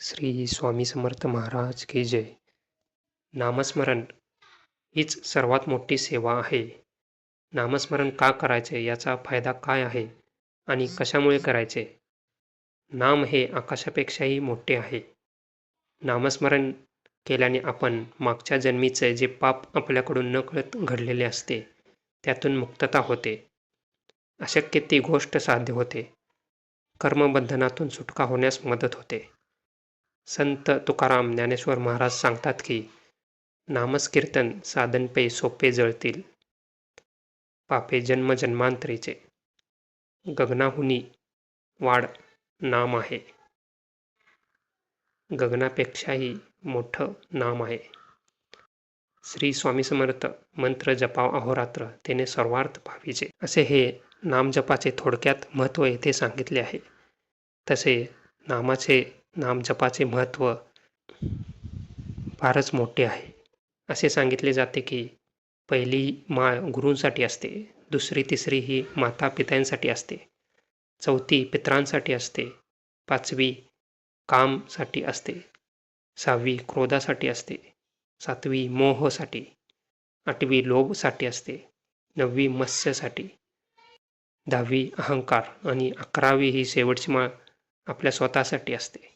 श्री स्वामी समर्थ महाराज की जय. नामस्मरण. हीच सर्वात मोठी सेवा आहे. नामस्मरण का करायचे? याचा फायदा काय आहे? आणि कशामुळे करायचे? नाम हे आकाशापेक्षाही मोठे आहे. नामस्मरण केल्याने आपण मागच्या जन्मीचे जे पाप आपल्याकडून नकळत घडलेले असते त्यातून मुक्तता होते. अशक्य ती गोष्ट साध्य होते. कर्मबंधनातून सुटका होण्यास मदत होते. संत तुकाराम ज्ञानेश्वर महाराज सांगतात की नामस्कीर्तन साधनपे सोपे जळतील. पापे जन्म जन्मांतरीचे. गगनाहुनी वाढ नाम आहे. गगनापेक्षाही मोठं नाम आहे. श्री स्वामी समर्थ मंत्र जपाव अहोरात्र तेने सर्वार्थ भावीचे असे हे नामजपाचे थोडक्यात महत्त्व येथे सांगितले आहे. तसे नामाचे नामजपाचे महत्त्व फारच मोठे आहे. असे सांगितले जाते की पहिली माळ गुरूंसाठी असते दुसरी तिसरी ही माता पित्यांसाठी असते चौथी पित्रांसाठी असते पाचवी कामसाठी असते सहावी क्रोधासाठी असते सातवी मोहसाठी आठवी लोभसाठी असते नववी मत्स्यसाठी दहावी अहंकार आणि अकरावी ही शेवटची माळ आपल्या स्वतःसाठी असते.